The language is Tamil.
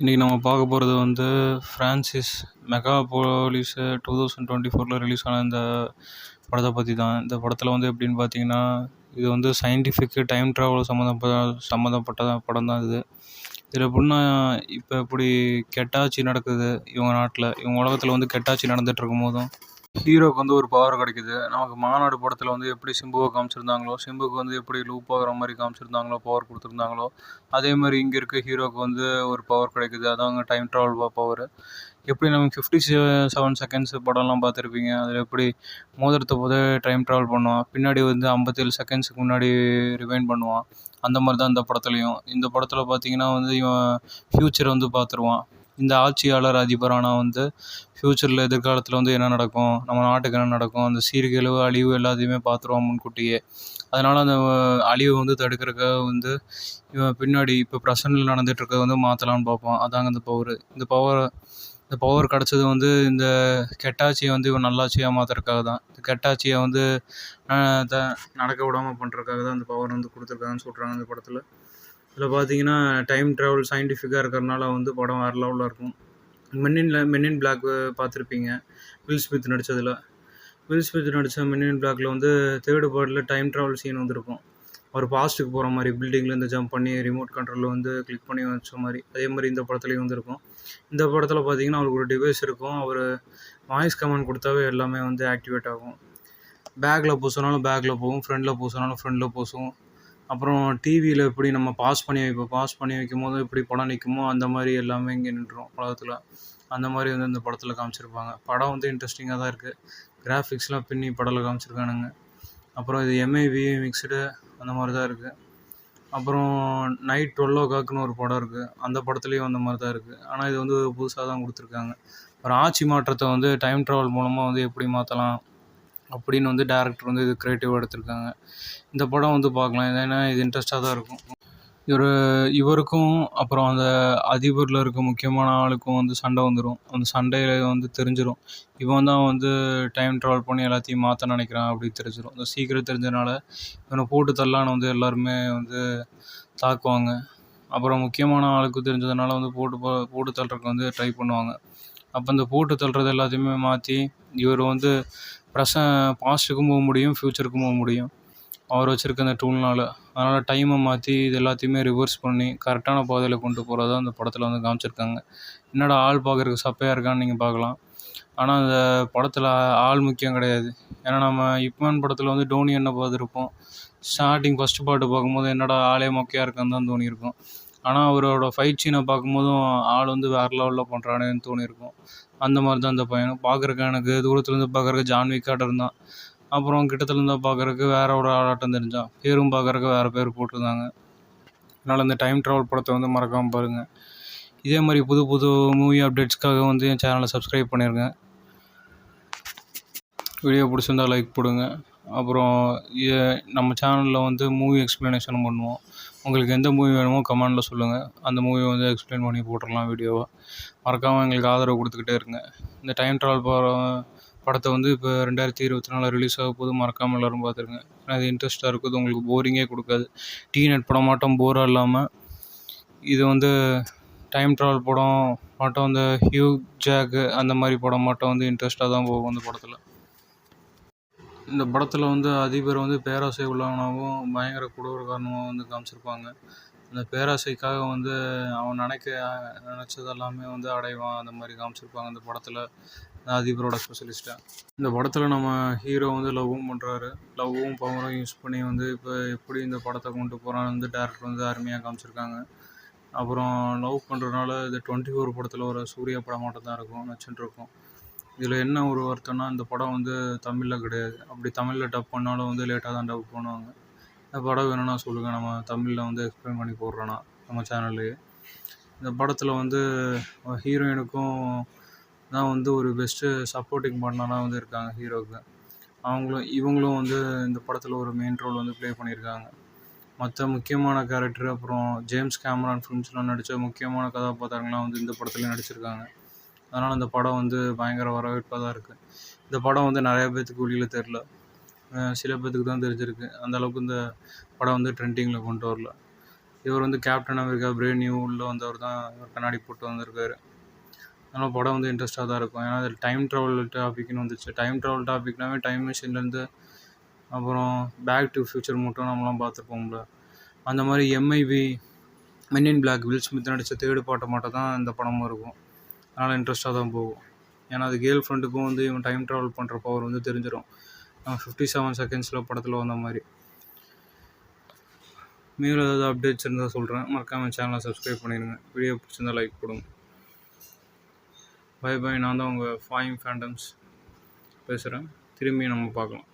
இன்றைக்கி நம்ம பார்க்க போகிறது வந்து Francis mega police two thousand twenty ஃபோரில் ரிலீஸ் ஆன இந்த படத்தை பற்றி தான். இந்த படத்தில் வந்து எப்படின்னு பார்த்தீங்கன்னா இது வந்து சயின்டிஃபிக்கு டைம் ட்ராவல் சம்மந்தப்பட்ட சம்மந்தப்பட்ட படம் தான் இது. இதில் எப்படின்னா இப்போ இப்படி கெட்டாட்சி நடக்குது இவங்க நாட்டில். இவங்க உலகத்தில் வந்து கெட்டாட்சி நடந்துகிட்ருக்கும் போதும் ஹீரோக்கு வந்து ஒரு பவர் கிடைக்குது. நமக்கு மாநாடு படத்தில் வந்து எப்படி சிம்புவை காமிச்சிருந்தாங்களோ சிம்புக்கு வந்து எப்படி லூப் ஆகிற மாதிரி காமிச்சிருந்தாங்களோ பவர் கொடுத்துருந்தாங்களோ அதே மாதிரி இங்கே இருக்க ஹீரோக்கு வந்து ஒரு பவர் கிடைக்குது. அதாங்க டைம் ட்ராவல் பவர் எப்படி நம்ம ஃபிஃப்டி செவன் செகண்ட்ஸ் படம்லாம் பார்த்துருப்பீங்க? அதில் எப்படி மோதிரத்தை போதே டைம் ட்ராவல் பண்ணுவான். பின்னாடி வந்து ஐம்பத்தேழு செகண்ட்ஸுக்கு முன்னாடி ரிவைண்ட் பண்ணுவான். அந்த மாதிரி தான் இந்த படத்துலையும். இந்த படத்தில் பார்த்தீங்கன்னா வந்து இவன் ஃப்யூச்சர் வந்து பார்த்துருவான். இந்த ஆட்சியாளர் அதிபரான வந்து ஃப்யூச்சரில் எதிர்காலத்தில் வந்து என்ன நடக்கும்? நம்ம நாட்டுக்கு என்ன நடக்கும்? அந்த சீர்கேழ்வு அழிவு எல்லாத்தையுமே பார்த்துருவோம் முன்கூட்டியே. அதனால் அந்த அழிவு வந்து தடுக்கிறக்க வந்து இவன் பின்னாடி இப்போ ப்ரெசண்டில் நடந்துகிட்ருக்க வந்து மாற்றலான்னு பார்ப்பான் அதாங்க இந்த பவர் இந்த பவர் இந்த பவர் கிடச்சது வந்து இந்த கெட்டாட்சியை வந்து இவன் நல்லாட்சியாக மாற்றுறதுக்காக தான். இந்த கெட்டாட்சியை வந்து த நடக்க விடாமல் பண்ணுறதுக்காக தான் இந்த பவர் வந்து கொடுத்துருக்காங்கன்னு சொல்கிறாங்க இந்த படத்தில். இதில் பார்த்தீங்கன்னா டைம் ட்ராவல் சயின்டிஃபிக்காக இருக்கிறனால வந்து படம் வேறு லெவலில் இருக்கும். மென்னின்ல மென்னின் பிளாக் பார்த்துருப்பீங்க. வில் ஸ்மித் நடித்ததில் வில் ஸ்மித் நடித்த மென்னின் பிளாக்ல வந்து தேர்டு பார்ட்டில் டைம் ட்ராவல் சீன் வந்திருக்கும். அவர் பாஸ்ட்டுக்கு போகிற மாதிரி பில்டிங்லேருந்து ஜம்ப் பண்ணி ரிமோட் கண்ட்ரோலில் வந்து கிளிக் பண்ணி வச்ச மாதிரி அதே மாதிரி இந்த படத்துலையும் வந்துருக்கும். இந்த படத்தில் பார்த்தீங்கன்னா அவருக்கு ஒரு டிவைஸ் இருக்கும். அவர் வாய்ஸ் கமெண்ட் கொடுத்தாவே எல்லாமே வந்து ஆக்டிவேட் ஆகும். பேக்கில் பூசினாலும் பேக்கில் போகும். ஃப்ரெண்டில் பூசினாலும் ஃப்ரெண்டில் பூசும் அப்புறம் டிவியில் எப்படி நம்ம பாஸ் பண்ணி வைப்போம் பாஸ் பண்ணி வைக்கும் போது எப்படி படம் நிற்குமோ அந்த மாதிரி எல்லாமே இங்கே நின்றுடும் உலகத்தில் அந்த மாதிரி வந்து இந்த படத்தில் காமிச்சிருப்பாங்க. படம் வந்து இன்ட்ரெஸ்டிங்காக தான் இருக்குது கிராஃபிக்ஸ்லாம் பின்னி படத்தில் காமிச்சிருக்கானுங்க. அப்புறம் இது எம்ஐவி மிக்சடு அந்த மாதிரி தான் இருக்குது அப்புறம் நைட் டுவெல் ஓ கிளாக்னு ஒரு படம் இருக்குது அந்த படத்துலேயும் அந்த மாதிரி தான் இருக்குது ஆனால் இது வந்து புதுசாக தான் கொடுத்துருக்காங்க. ஒரு ஆட்சி மாற்றத்தை வந்து டைம் ட்ராவல் மூலமாக வந்து எப்படி மாற்றலாம் அப்படின்னு வந்து டேரக்டர் வந்து இது க்ரியேட்டிவாக எடுத்திருக்காங்க. இந்த படம் வந்து பார்க்கலாம். ஏன்னா இது இன்ட்ரெஸ்ட்டாக தான் இருக்கும். இவர் இவருக்கும் அப்புறம் அந்த அதிபரில் இருக்க முக்கியமான ஆளுக்கும் வந்து சண்டை வந்துடும் அந்த சண்டையில் வந்து தெரிஞ்சிடும் இவன் தான் வந்து டைம் ட்ராவல் பண்ணி எல்லாத்தையும் மாற்ற நினைக்கிறான் அப்படின்னு தெரிஞ்சிடும் இந்த சீக்கிரம் தெரிஞ்சனால இவனை போட்டு தள்ளான்னு வந்து எல்லாருமே வந்து தாக்குவாங்க. அப்புறம் முக்கியமான ஆளுக்கு தெரிஞ்சதுனால வந்து போட்டு போட்டு தள்ளுறதுக்கு வந்து ட்ரை பண்ணுவாங்க. அப்போ இந்த போட்டு தள்ளுறது எல்லாத்தையுமே மாற்றி இவர் வந்து ப்ரெச பாஸ்ட்டுக்கும் போக முடியும் ஃப்யூச்சருக்கும் போக முடியும். அவர் வச்சுருக்க அந்த டூல்னால் அதனால் டைமை மாற்றி இது எல்லாத்தையுமே ரிவர்ஸ் பண்ணி கரெக்டான பாதையில் கொண்டு போகிறதா அந்த படத்தில் வந்து காமிச்சிருக்காங்க. என்னடா ஆள் பார்க்குறதுக்கு சப்பையாக இருக்கான்னு நீங்கள் பார்க்கலாம். ஆனால் அந்த படத்தில் ஆள் முக்கியம் கிடையாது. ஏன்னா நம்ம இப்மான் படத்தில் வந்து டோனி என்ன பார்த்துருப்போம்? ஸ்டார்டிங் ஃபஸ்ட்டு பாட்டு பார்க்கும்போது என்னடா ஆளே மொக்கையாக இருக்கான்னு தான் தோணியிருக்கும். ஆனால் அவரோட ஃபைட் சீனை பார்க்கும்போதும் ஆள் வந்து வேறு லெவலில் பண்ணுறானேன்னு தோணியிருக்கும். அந்த மாதிரி தான் அந்த பையனும் பார்க்குறக்கு எனக்கு தூரத்துலேருந்து பார்க்குறக்கு ஜான் விக்காட்டம் தான் அப்புறம் கிட்டத்துலேருந்து பார்க்குறக்கு வேற ஒரு ஆளாட்டம் தெரிஞ்சான் பேரும் பார்க்குறக்கு வேறு பேர் போட்டிருந்தாங்க. அதனால் இந்த டைம் ட்ராவல் படத்தை வந்து மறக்காமல் பாருங்கள் இதே மாதிரி புது புது மூவி அப்டேட்ஸ்க்காக வந்து என் சேனலை சப்ஸ்கிரைப் பண்ணியிருக்கேன் வீடியோ பிடிச்சிருந்தா லைக் போடுங்க. அப்புறம் நம்ம சேனலில் வந்து மூவி எக்ஸ்ப்ளனேஷன் பண்ணுவோம். உங்களுக்கு எந்த மூவி வேணுமோ கமெண்டில் சொல்லுங்கள் அந்த மூவியை வந்து எக்ஸ்பிளைன் பண்ணி போட்டுடலாம் வீடியோவாக மறக்காமல் எங்களுக்கு ஆதரவு கொடுத்துக்கிட்டே இருங்க. இந்த டைம் ட்ராவல் போகிற படத்தை வந்து இப்போ ரெண்டாயிரத்தி இருபத்தி நாலில் ரிலீஸ் ஆக போது மறக்காமல் எல்லோரும் பார்த்துருங்க ஏன்னா அது இன்ட்ரெஸ்ட்டாக இருக்குது. உங்களுக்கு போரிங்கே கொடுக்காது. டீனட் படம் மாட்டம் போராக இல்லாமல் இது வந்து டைம் ட்ராவல் படம் மாட்டம் அந்த ஹியூ ஜாக்கு அந்த மாதிரி படம் மாட்டம் வந்து இன்ட்ரெஸ்ட்டாக தான் போகும் அந்த படத்தில். இந்த படத்தில் வந்து அதிபர் வந்து பேராசை உள்ளவனாகவும் பயங்கர கொடூரக்காரனாகவும் வந்து காமிச்சிருப்பாங்க. அந்த பேராசைக்காக வந்து அவன் நினைக்க நினச்சது எல்லாமே வந்து அடைவான் அந்த மாதிரி காமிச்சிருப்பாங்க இந்த படத்தில். அதிபரோட ஸ்பெஷலிஸ்ட்டாக இந்த படத்தில் நம்ம ஹீரோ வந்து லவ்வும் பண்ணுறாரு லவ்வும் பவரும் யூஸ் பண்ணி வந்து இப்போ எப்படி இந்த படத்தை கொண்டு போகிறான்னு வந்து டேரக்டர் வந்து அருமையாக காமிச்சிருக்காங்க. அப்புறம் லவ் பண்ணுறதுனால இந்த டுவெண்ட்டி ஃபோர் படத்தில் ஒரு சூர்யா படம் மட்டும் தான் இருக்கும் நச்சுன்னு இருக்கும். இதில் என்ன ஒரு வருத்தம்னா இந்த படம் வந்து தமிழில் கிடையாது. அப்படி தமிழில் டப் பண்ணாலும் வந்து லேட்டாக தான் டப் பண்ணுவாங்க. இந்த படம் வேணும்னா சொல்லுங்கள் நம்ம தமிழில் வந்து எக்ஸ்பிளைன் பண்ணி போடுறோன்னா நம்ம சேனல்லையே இந்த படத்தில் வந்து ஹீரோயினுக்கும் தான் வந்து ஒரு பெஸ்ட்டு சப்போர்ட்டிங் பண்ணலாம் வந்து இருக்காங்க ஹீரோவுக்கு அவங்களும் இவங்களும் வந்து இந்த படத்தில் ஒரு மெயின் ரோல் வந்து ப்ளே பண்ணியிருக்காங்க. மற்ற முக்கியமான கேரக்டர் அப்புறம் ஜேம்ஸ் கேமரான் ஃபிலிம்ஸ்லாம் நடித்த முக்கியமான கதாபாத்திரங்கள்லாம் வந்து இந்த படத்துலேயும் நடிச்சிருக்காங்க. அதனால் இந்த படம் வந்து பயங்கர வரவேற்பாக தான் இருக்குது இந்த படம் வந்து நிறையா பேர்த்துக்கு வெளியில் தெரில சில பேர்த்துக்கு தான் தெரிஞ்சிருக்கு. அந்தளவுக்கு இந்த படம் வந்து ட்ரெண்டிங்கில் கொண்டு வரல. இவர் வந்து கேப்டன் அமெரிக்கா பிரேவ் நியூ உள்ள வந்தவர் தான் இவர் கண்ணாடி போட்டு வந்திருக்காரு. அதனால் படம் வந்து இன்ட்ரெஸ்ட்டாக தான் இருக்கும். ஏன்னா அதில் டைம் ட்ராவல் டாபிக்னு வந்துச்சு. டைம் ட்ராவல் டாபிக்னாவே டைம் மிஷின்லேருந்து அப்புறம் பேக் டு ஃப்யூச்சர் மட்டும் நம்மலாம் பார்த்துருப்போம்ல அந்த மாதிரி MIB men in black Will Smith நடித்த தேடு பாட்டை மட்டும் தான் இந்த படமும் இருக்கும். அதனால் இன்ட்ரெஸ்ட்டாக தான் போகும். ஏன்னா அது கேர்ள் ஃப்ரெண்டுக்கும் வந்து இவன் டைம் ட்ராவல் பண்ணுற பவர் வந்து தெரிஞ்சிடும் ஃபிஃப்டி செவன் செகண்ட்ஸில் படத்தில் வந்த மாதிரி. மேலும் ஏதாவது அப்டேட்ஸ் இருந்தால் சொல்கிறேன் மறக்காமல் சேனலை சப்ஸ்கிரைப் பண்ணிடுங்க. வீடியோ பிடிச்சிருந்தா லைக் கொடுங்க பை பை நான் தான் உங்கள் ஃபாயிங் ஃபேண்டம்ஸ் பேசுகிறேன் திரும்பி நம்ம பார்க்கலாம்.